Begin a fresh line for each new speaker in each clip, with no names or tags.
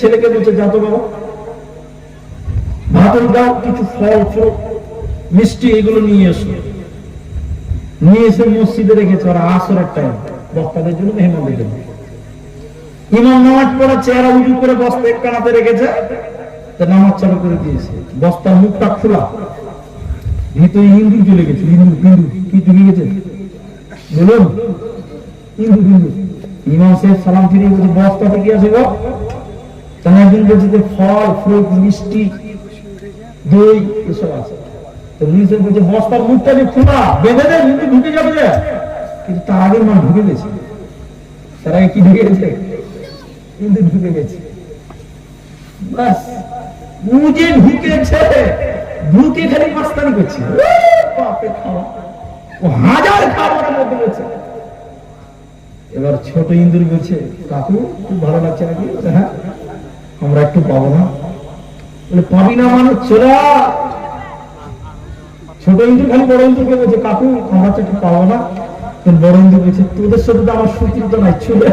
ছেলেকে বলছে বাবা। দাও, কিছু ফল ফল, মিষ্টি, এগুলো নিয়ে এসো। নিয়ে এসে মসজিদে রেখেছে, ওরা আসরের টাইম বক্তাদের জন্য মেহমানদের জন্য। ইমাম নামাজ চেহারা উঁচু করে বস্তা এক কানাতে রেখেছে নামাজ চালু করে দিয়েছে। বস্তার মুখটা খোলা। ভিতরে হিন্দু চলে গেছে। হিন্দু হিন্দু কি ঢুকে গেছে? বলুন। হিন্দু হিন্দু ইমাম সাহেব সালাম বলছে, বস্তাতে কি আছে গো? ফল ফ্রুট মিষ্টি, দই, এসব আছে। তো বলছে, বস্তার মুখটা যে খোলা, বেঁধে দেয় কিন্তু ঢুকে যাবে যে। কিন্তু তার আগের মান ঢুকে গেছে। তার আগে কি ঢুকে গেছে? কিন্তু ঢুকে গেছে। বাস মুজে ঢুকেছে। ঢুকে খালি মাস্তানি করছে। ও হাজার খাবারের মধ্যে রয়েছে। এবার ছোট ইন্দুর বলছে, কাকু, খুব ভালো লাগছে নাকি? হ্যাঁ। আমরা একটু পাবো না। পাবি না মানে আয়। ছোট ইন্দুর খালি বড় ইন্দুরকে বলছে, কাকু, আমরা তো একটু পাবো না। বড় ইন্দুর বলছে, তোদের সাথে তো আমার সুচির তো নাই, চলে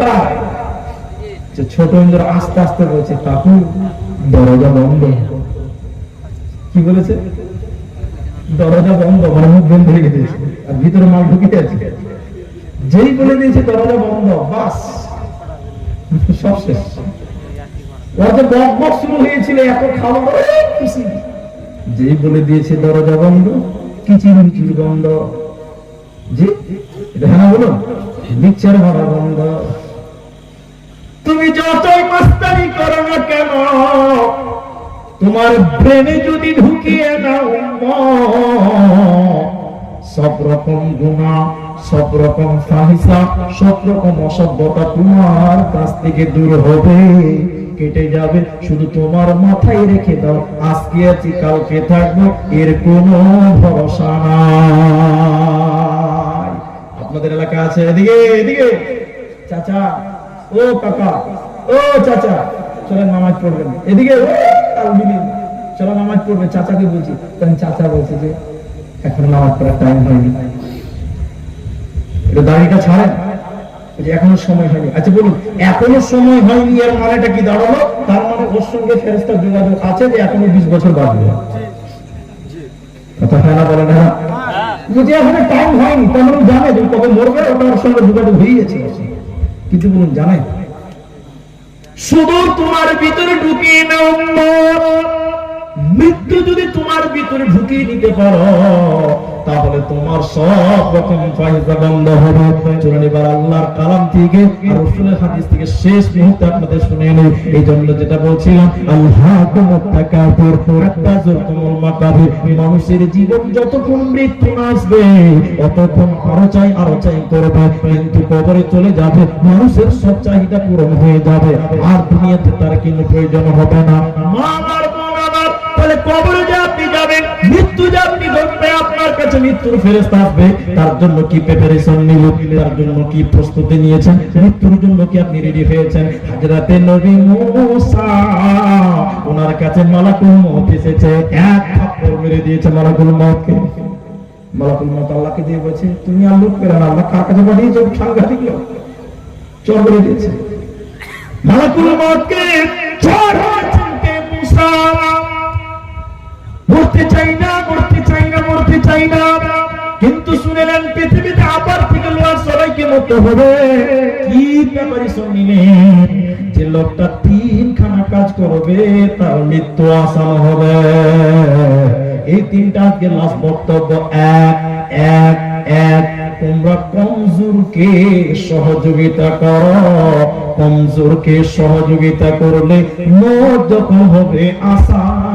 ছোট ইন্দুর আস্তে আস্তে বলছে, কাকু, দরজা বন্ধ। কি বলেছে? দরজা বন্ধ মানে মুখ বন্ধ হয়ে গেছে। আর ভিতরে মাল ঢুকে আছে। যেই বলে দিয়েছে, দরজা বন্ধ, বাস। সব শেষ। ওরা তো বক শুরু হয়েছিল, এত খাওয়া যেই বলে দিয়েছে দরজা বন্ধ, কিচির মিচির বন্ধ জি হ্যাঁ বলো মিক্সার ভরা বন্ধ। তুমি যতই মাস্তানি করো না কেন, তোমার ব্রেনে যদি ঢুকিয়ে নাও সব রকম গুণা, সব রকম ফাহিসা, সব রকম অসভ্যতা তোমার কাছ থেকে দূর হবে। কেটে যাবে। শুধু তোমার মাথায় রেখে দাও, আজকে আছি কালকে থাকব, এর কোনো ভরসা নাই। আপনাদের এলাকা আছে? এদিকে এদিকে। চাচা, ও কাকা, ও চাচা, চলেন নামাজ পড়বেন। এদিকে চলো নামাজ পড়বে, চাচাকে বলছি। তখন চাচা বলছে যে, এখন নামাজ পড়ার টাইম হয়নি। এটা দাড়িটা ছাড়েন। এখনও সময় হয়নি। আচ্ছা বলুন এখনও সময় হয়নি এর মানেটা কি? দাঁড়াল তার মানে ওর সঙ্গে ফেরেস্তার যোগাযোগ আছে যে এখনও বিশ বছর বাঁচবে কথা হয় না বলে না? যদি এখনও টাইম হয়নি মানে জানে যে কবে মরবে ওটা ওর সঙ্গে যোগাযোগ হয়ে গেছে কিন্তু বলুন জানে শুধু তোমার ভিতরে ঢুকিয়ে নাও মৃত্যু যদি তোমার ভিতরে ঢুকিয়ে নিতে পারো তাহলে তোমার সব রকম ফায়দা বন্ধ হবে। চলুন আল্লাহর কালাম থেকে রসুলের হাদিস থেকে শেষ মুহূর্তে আপনাদের শুনে নেই। এই জন্য যেটা বলছিলাম, আল্লাহ মানুষের জীবন মৃত্যু আসবে আরও চাই আরও চাই করবে। কিন্তু কবরে চলে যাবে, মানুষের সব চাহিদা পূরণ হয়ে যাবে। আর দুনিয়াতে তার কিন্তু প্রয়োজন হবে না। তাহলে কবরে যে আপনি যাবেন? মৃত্যু যে আপনি ধরবে আপনার কাছে মৃত্যুর ফেরেস্তা আসবে, তার জন্য কি প্রিপারেশন নিল, তার জন্য কি প্রস্তুতি নিয়েছেন, মৃত্যুর জন্য কি আপনি রেডি হয়েছেন? হাজরাতে নবী মুসা, ওনার কাছে মালাকুল মউত এসেছে, এক থাপ্পড় মেরে দিয়েছে মালাকুল মউতকে মালাকুল মউত আল্লাহকে দিয়ে বলছে, তুমি আর লোক পেলে না, আল্লাহ কার কাছে পাঠিয়েছো? সাংঘাতিক লোক। চর করে দিয়েছে। মালাকুল মউতকে চর মুসা মরতে হবে। কি ব্যাপারে শুনিলেন যে লোকটা কাজ করবে, তার মৃত্যু হবে। এই তিনটা বক্তব্য এক এক এক। তোমরা কমজোরকে সহযোগিতা করো। কমজোরকে সহযোগিতা করলে মত যখন হবে, আসান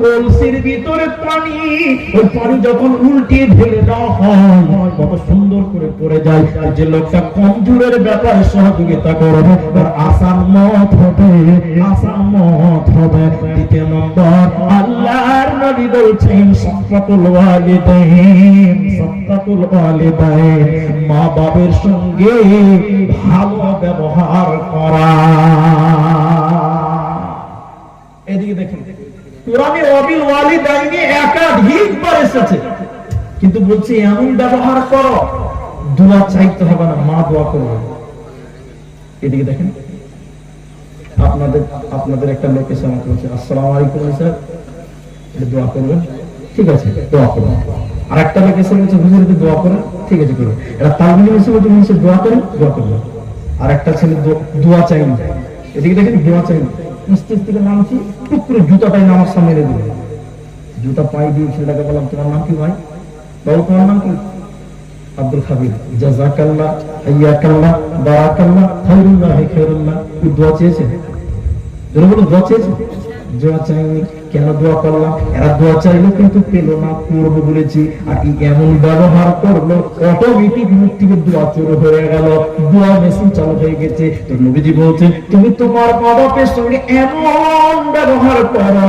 কলসির ভিতরে পানি, ওই পানি যখন উল্টিয়ে ঢেলে দেওয়া হয়, কত সুন্দর করে পড়ে যায়। যে লোকটা কমজোরের ব্যাপারে সহযোগিতা করবে, তার আসান মত হবে, আসান মত হবে। দ্বিতীয় নম্বর, আল্লাহর নবী বলছেন, সফাতুল ওয়ালিদাইন সফাতুল ওয়ালিদাইন মা বাবার সঙ্গে ভালো ব্যবহার করা। এসেছে। কিন্তু এমন ব্যবহার করো দোয়া চাইতে হবে না, মা দোয়া করবে। এদিকে দেখেন, আপনাদের আপনাদের একটা লোক এসে আমাকে বলছে আলাইকুম স্যার দোয়া ঠিক আছে, দোয়া আর একটা লোক এসে বলছে দোয়া করেন? ঠিক আছে করবেন এটা তালবিলি এসে বলছে দোয়া করেন? দোয়া করবেন। আর একটা ছেলে দোয়া চাইনি এদিকে দেখেন, দোয়া চাইনি স্টেজ থেকে নামছি, টুক করে জুতাটাই আমার সামনে রেখে দিল। জুতা পাই দিয়ে ছেলেটাকে বললাম, তোমার নাম কি ভাই? বাবু, তোমার নাম কি? আব্দুল খাবির জাজাকাল্লাহ হাইয়াকাল্লাহ, বারাকাল্লাহ খাইরুল্লাহ হে খাইরুল্লাহ কি দোয়া চেয়েছে? ধরে বলো, দোয়া চেয়েছে? দোয়া চাইনি। কেন দোয়া করলাম? এরা দোয়া চাইলো কিন্তু পেল না, করব বলেছি। আর কি এমন ব্যবহার করল অটোমেটিক মুখ থেকে দোয়া চোর হয়ে গেল, দোয়া মেশিন চালু হয়ে গেছে। তো নবীজি বলছেন, তুমি তোমার বাবাকে সঙ্গে এমন ব্যবহার করো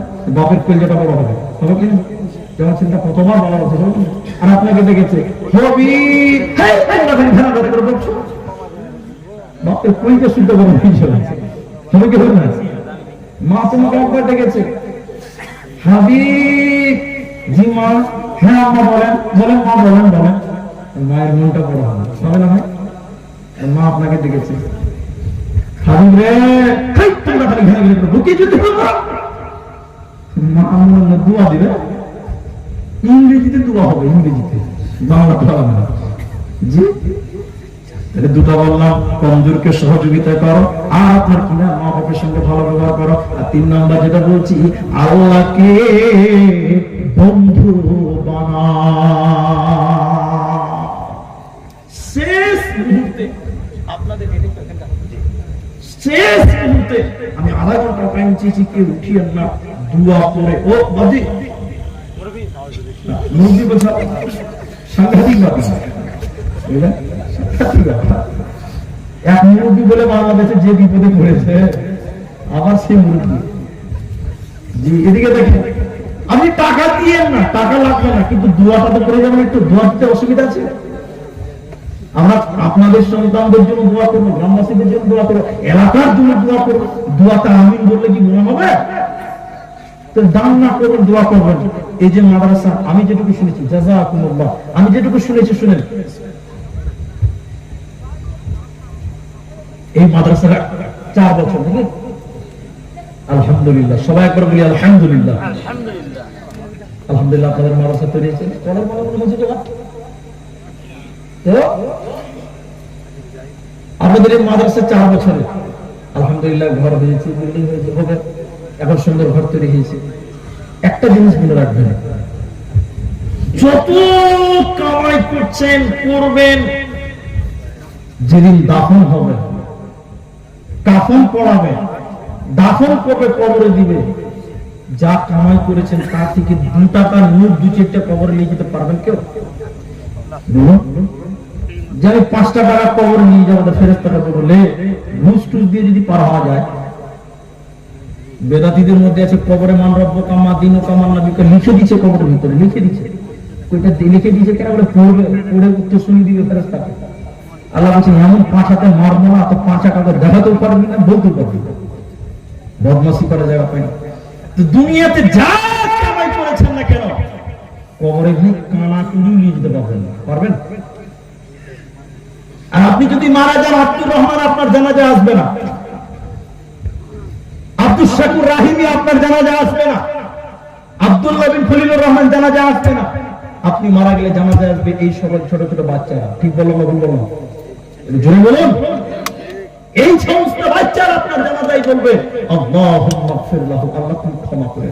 বাপের কলজাটা বড় হবে। প্রথমবার বাবা হচ্ছে আর আপনাকে দেখেছে। শুদ্ধ করে মা তোমাকে একবার জি, মা। হ্যাঁ মায়ের মনটা বড় হবে। না, ভাই? মা আপনাকে যেতে হবে মা আমার না দোয়া দিবে, ইংরেজিতে দোয়া হবে, ইংরেজিতে, বাংলা জি? তাহলে দুটো বললাম, কমজোরকে সহযোগিতা করো, আর আপনার কিনা মা বাপের সঙ্গে ভালো ব্যবহার করো। আর তিন নাম্বার যেটা বলছি, আল্লাহকে বন্ধু বানা। শেষ মুহূর্তে আপনাদের শেষ মুহূর্তে আমি আধা ঘণ্টা টাইম চেয়েছি, কেউ উঠিয়েন না। দুয়া করে, ও বাদি মুরগি বলছে, সাংঘাতিক ব্যাপার। এক মুরগি বলে বাংলাদেশে যে বিপদে পড়েছে, আবার সে মুরগি জি, এদিকে দেখেন আপনি টাকা দিয়েন না, টাকা লাগবে না, কিন্তু দোয়াটা তো করে যাবেন একটু দোয়া দিতে অসুবিধা আছে। আমরা আপনাদের সন্তানদের জন্য দোয়া করব, গ্রামবাসীদের জন্য দোয়া করব, এলাকার জন্য দোয়া করব। দোয়াটা আমিন বললে কি মনে হবে? দান না করবেন দোয়া করবেন। এই যে মাদ্রাসা আমি যেটুকু শুনেছি আমি যেটুকু শুনেছি শুনেন। এই মাদ্রাসাটা চার বছর নাকি আলহামদুলিল্লাহ সবাই একবার বলি আলহামদুলিল্লাহ। আলহামদুলিল্লাহ। আপনাদের মাদ্রাসা তৈরি হয়েছে। তো? আমাদের এই মাদ্রাসা চার বছরে আলহামদুলিল্লাহ ঘর হয়েছে বিল্ডিং হয়েছে হবে এখন সুন্দর ঘর তৈরি হয়েছে। একটা জিনিস মনে রাখবেন, যত কামাই করছেন, করবেন, যেদিন দাফন হবে, কাফন পড়াবে, দাফন কবরে দিবে। যা কামাই করেছেন তার থেকে দু টাকার নোট, দু চারটা কবরে নিয়ে যেতে পারবেন কেউ? যে আমি পাঁচটা টাকা কবর নিয়ে যাব ফেরত টাকা বলে ঘুষ টুস দিয়ে যদি পার হওয়া যায় বেদাতিদের মধ্যে আছে কবরে মান রব্য কামা দিন কামান না বিকা লিখে দিচ্ছে কবরের ভিতরে, লিখে দিচ্ছে ওইটা লিখে দিচ্ছে কেন? বলে পড়বে পড়ে উত্তর শুনে দিবে ফেরত আল্লাহ বলছেন, এমন পাঁচ হাতে মারবো না, তো পাঁচ টাকা দেখাতেও পারবি না, বলতেও পারবি না। বদমাসি করা জায়গা পাই না তো দুনিয়াতে যা কামাই করেছেন না কেন, কবরে ভাই কানা কুড়িও নিয়ে যেতে পারবেন না। পারবেন? আর আপনি যদি মারা যান, আব্দুর রহমান আপনার জানাজা আসবে না। আব্দুল শাকুর রাহিমি আপনার জানাজা আসবে না। আব্দুল্লাহ বিন খলিলুর রহমান জানাজা আসবে না। আপনি মারা গেলে জানাজায় আসবে এই সবাই ছোট ছোট বাচ্চারা। ঠিক বললাম না একটু জোরে বলুন। এই সমস্ত বাচ্চারা আপনার জানাজায় বলবে, আল্লাহুম্মা গফির লাহু, আল্লাহ তুমি ক্ষমা করে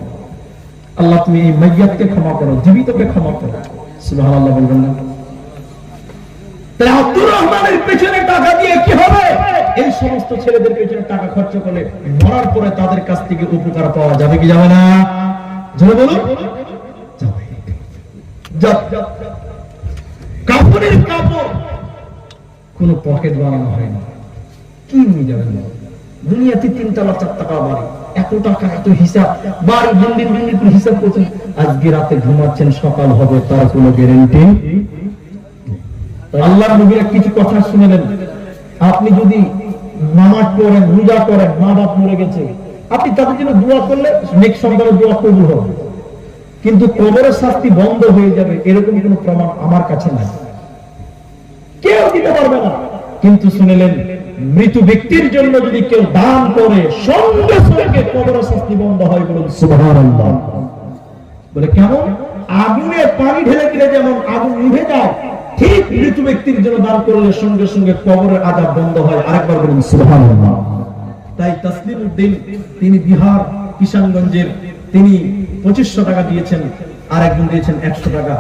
আল্লাহ তুমি এই মাইয়াতকে ক্ষমা করো, জীবিতকে ক্ষমা করো। সুবহানাল্লাহ বলবেন না। তাহলে আব্দুর রহমানের পেছনে টাকা দিয়ে কি হবে? এই সমস্ত ছেলেদের পেছনে টাকা খরচ করলে মরার পরে তাদের কাছ থেকে উপকার পাওয়া যাবে কি যাবে না? বলুন পকেট বানানো হয় না। কি নিয়ে যাবেন? দুনিয়াতে বাড়ি। এত টাকা, এত হিসাব। বাড়ি দিন হিসাব করছেন আজকে রাতে ঘুমাচ্ছেন, সকাল হবে, তার কোনো গ্যারেন্টি আল্লাহ নবীরা কিছু কথা শুনেলেন। আপনি যদি নামাজ পড়েন, রোজা করেন মা বাপ মরে গেছে, আপনি তাদের জন্য দোয়া করলে নেক্সট সন্তানের দোয়া কবুল হবে। কিন্তু কবরের শাস্তি বন্ধ হয়ে যাবে এরকম কোনো প্রমাণ আমার কাছে নাই। কেউ দিতে পারবে না। কিন্তু শুনেলেন মৃত ব্যক্তির জন্য যদি কেউ দান করে, সঙ্গে সঙ্গে কবরের শাস্তি বন্ধ হয় বলুন, সুবহানাল্লাহ। বলে কেমন? আগুনে পানি ঢেলে দিলে যেমন আগুন নিভে যায় ঠিক মৃত ব্যক্তির জন্য দান করলে সঙ্গে সঙ্গে কবরের আজাব বন্ধ হয়। আরেকবার বলুন, সুবহানাল্লাহ। তাই তসলিম উদ্দিন তিনি বিহার, কিষানগঞ্জের, তিনি পঁচিশশো টাকা দিয়েছেন আর একজন দিয়েছেন একশো টাকা।